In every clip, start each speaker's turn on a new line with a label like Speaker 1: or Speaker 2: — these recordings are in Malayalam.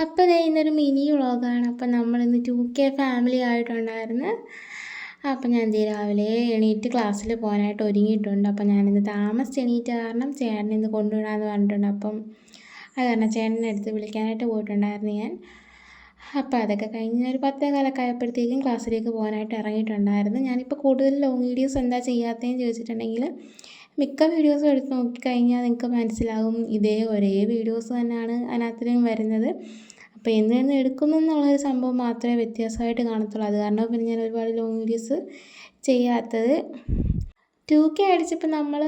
Speaker 1: അപ്പോൾ ഇന്നൊരു മിനി വ്ളോഗാണ്. അപ്പോൾ നമ്മളിന്ന് ടു കെ ഫാമിലി ആയിട്ടുണ്ടായിരുന്നു. അപ്പം ഞാൻ ദേ രാവിലെ എണീറ്റ് ക്ലാസ്സിൽ പോകാനായിട്ട് ഒരുങ്ങിയിട്ടുണ്ട്. അപ്പം ഞാനിന്ന് താമസിച്ച് എണീറ്റ് കാരണം ചേട്ടനെ ഇന്ന് കൊണ്ടുവിടാമെന്ന് പറഞ്ഞിട്ടുണ്ട്. അപ്പം അത് കാരണം ചേട്ടനെ അടുത്ത് വിളിക്കാനായിട്ട് പോയിട്ടുണ്ടായിരുന്നു ഞാൻ. അപ്പോൾ അതൊക്കെ കഴിഞ്ഞ് ഒരു പത്തേ കാലൊക്കെ ആയപ്പോഴത്തേക്കും ക്ലാസ്സിലേക്ക് പോകാനായിട്ട് ഇറങ്ങിയിട്ടുണ്ടായിരുന്നു. ഞാനിപ്പോൾ കൂടുതൽ ലോങ് വീഡിയോസ് എന്താ ചെയ്യാത്തതെന്ന് ചോദിച്ചിട്ടുണ്ടെങ്കിൽ മിക്ക വീഡിയോസും എടുത്ത് നോക്കിക്കഴിഞ്ഞാൽ നിങ്ങൾക്ക് മനസ്സിലാകും ഇതേ ഒരേ വീഡിയോസ് തന്നെയാണ് അതിനകത്തിലും വരുന്നത്. അപ്പോൾ എന്ന് തന്നെ എടുക്കുന്നു എന്നുള്ളൊരു സംഭവം മാത്രമേ വ്യത്യാസമായിട്ട് കാണത്തുള്ളൂ. അത് കാരണം പിന്നെ ഞാൻ ഒരുപാട് ലോങ് വീഡിയോസ് ചെയ്യാത്തത്. ടു കെ അടിച്ചപ്പോൾ നമ്മൾ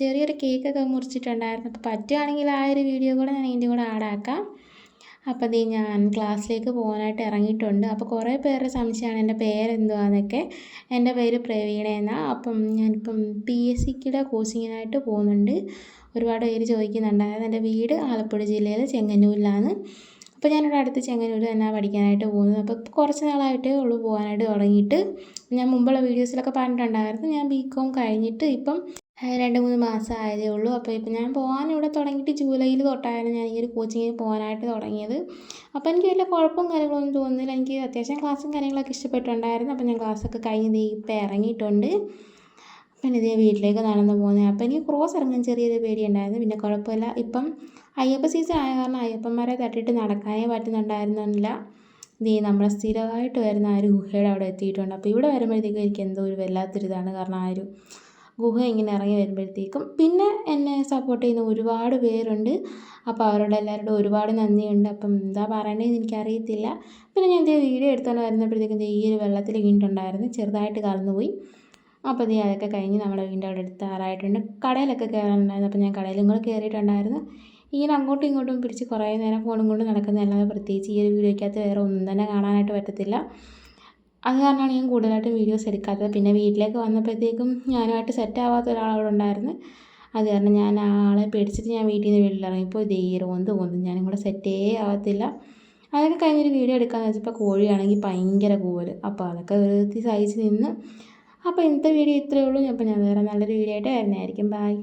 Speaker 1: ചെറിയൊരു കേക്കൊക്കെ മുറിച്ചിട്ടുണ്ടായിരുന്നു. അപ്പോൾ പറ്റുകയാണെങ്കിൽ ആ ഒരു വീഡിയോ കൂടെ ഞാൻ ഇതിന്റെ കൂടെ ആഡാക്കാം അപ്പോൾ ദേ ഞാൻ ക്ലാസ്സിലേക്ക് പോകാനായിട്ട് ഇറങ്ങിയിട്ടുണ്ട്. അപ്പോൾ കുറേ പേരുടെ സംശയമാണ്. എന്റെ പേരെന്തുവാന്നൊക്കെ എന്റെ പേര് പ്രവീണ എന്നാണ് അപ്പം ഞാനിപ്പം പി എസ് സിക്കുടെ കോച്ചിങ്ങിനായിട്ട് പോകുന്നുണ്ട്. ഒരുപാട് പേര് ചോദിക്കുന്നുണ്ട്. അതായത് എന്റെ വീട് ആലപ്പുഴ ജില്ലയിലെ ചെങ്ങന്നൂരിലാണ്. അപ്പോൾ ഞാനിവിടെ അടുത്ത് ചെങ്ങന്നൂർ തന്നെ പഠിക്കാനായിട്ട് പോകുന്നത്. അപ്പോൾ കുറച്ച് നാളായിട്ടേ ഉള്ളൂ പോകാനായിട്ട് തുടങ്ങിയിട്ട്. ഞാൻ മുമ്പുള്ള വീഡിയോസിലൊക്കെ പറഞ്ഞിട്ടുണ്ടായിരുന്നു. ഞാൻ ബി കോം കഴിഞ്ഞിട്ട് ഇപ്പം രണ്ട് മൂന്ന് മാസം ആയതേ ഉള്ളൂ. അപ്പോൾ ഇപ്പം ഞാൻ പോകാൻ ഇവിടെ തുടങ്ങിയിട്ട് ജൂലൈയിൽ തൊട്ടായിരുന്നു ഞാൻ ഈ ഒരു കോച്ചിങ്ങിന് പോകാനായിട്ട് തുടങ്ങിയത്. അപ്പോൾ എനിക്ക് വലിയ കുഴപ്പവും കാര്യങ്ങളൊന്നും തോന്നുന്നില്ല. എനിക്ക് അത്യാവശ്യം ക്ലാസ്സും കാര്യങ്ങളൊക്കെ ഇഷ്ടപ്പെട്ടുണ്ടായിരുന്നു അപ്പോൾ ഞാൻ ക്ലാസ്സൊക്കെ കഴിഞ്ഞ് ഇപ്പം ഇറങ്ങിയിട്ടുണ്ട്. പിന്നെ ഇതേ വീട്ടിലേക്ക് നടന്നു പോകുന്നത് അപ്പോൾ എനിക്ക് ക്രോസ് ഇറങ്ങാൻ ചെറിയൊരു പേടിയുണ്ടായിരുന്നു. പിന്നെ കുഴപ്പമില്ല. ഇപ്പം അയ്യപ്പ സീസൺ ആയ കാരണം അയ്യപ്പന്മാരെ തട്ടിയിട്ട് നടക്കാനേ പറ്റുന്നുണ്ടായിരുന്നില്ല. ഇതേ നമ്മളെ സ്ഥിരമായിട്ട് വരുന്ന ആ ഒരു ഗുഹയുടെ അവിടെ എത്തിയിട്ടുണ്ട്. അപ്പോൾ ഇവിടെ വരുമ്പോഴത്തേക്കും എനിക്ക് എന്തോ ഒരു വല്ലാത്തൊരിതാണ് കാരണം ആ ഒരു ഗുഹ ഇങ്ങനെ ഇറങ്ങി വരുമ്പോഴത്തേക്കും പിന്നെ എന്നെ സപ്പോർട്ട് ചെയ്യുന്ന ഒരുപാട് പേരുണ്ട്. അപ്പോൾ അവരോട് എല്ലാവരോടും ഒരുപാട് നന്ദിയുണ്ട്. അപ്പം എന്താ പറയേണ്ടതെന്ന് എനിക്കറിയത്തില്ല. പിന്നെ ഞാൻ ഇതേ വീഡിയോ എടുത്തുകൊണ്ട് വരുന്നപ്പോഴത്തേക്കും ഈ ഒരു വെള്ളത്തിൽ വീണിട്ടുണ്ടായിരുന്നു. ചെറുതായിട്ട് കലർന്നു അപ്പോൾ ഇതേ അതൊക്കെ കഴിഞ്ഞ് നമ്മുടെ വീടിന്റെ അവിടെ എത്താറായിട്ടുണ്ട് കടയിലൊക്കെ കയറാനുണ്ടായിരുന്നു. അപ്പോൾ ഞാൻ കടയിലും കൂടെ കയറിയിട്ടുണ്ടായിരുന്നു. ഇങ്ങനെ അങ്ങോട്ടും ഇങ്ങോട്ടും പിടിച്ച് കുറേ നേരം ഫോണും കൊണ്ട് നടക്കുന്നതല്ലാതെ പ്രത്യേകിച്ച് ഈ ഒരു വീഡിയോയ്ക്കകത്ത് വേറെ ഒന്നും തന്നെ കാണാനായിട്ട് പറ്റത്തില്ല. അത് കാരണമാണ് ഞാൻ കൂടുതലായിട്ട് വീഡിയോസ് എടുക്കാത്തത്. പിന്നെ വീട്ടിലേക്ക് വന്നപ്പോഴത്തേക്കും ഞാനുമായിട്ട് സെറ്റ് ആവാത്ത ഒരാളവിടെ ഉണ്ടായിരുന്നു. അത് കാരണം ഞാൻ ആ ആളെ പേടിച്ചിട്ട് ഞാൻ വീട്ടിൽ നിന്ന് വെളിയിലിറങ്ങിയപ്പോൾ ഇതേ ഒന്ന് പോന്നു. ഞാനും കൂടെ സെറ്റേ ആവത്തില്ല. അതൊക്കെ കഴിഞ്ഞൊരു വീഡിയോ എടുക്കാമെന്ന് വെച്ചപ്പോൾ കോഴിയാണെങ്കിൽ ഭയങ്കര കൂവൽ. അപ്പോൾ അതൊക്കെ വെറുതെ സഹിച്ച് നിന്ന്. അപ്പോൾ ഇന്നത്തെ വീഡിയോ ഇത്രയേ ഉള്ളൂ. അപ്പോൾ ഞാൻ വേറെ നല്ലൊരു വീഡിയോ ആയിട്ട് വരുന്നതായിരിക്കും. ബൈ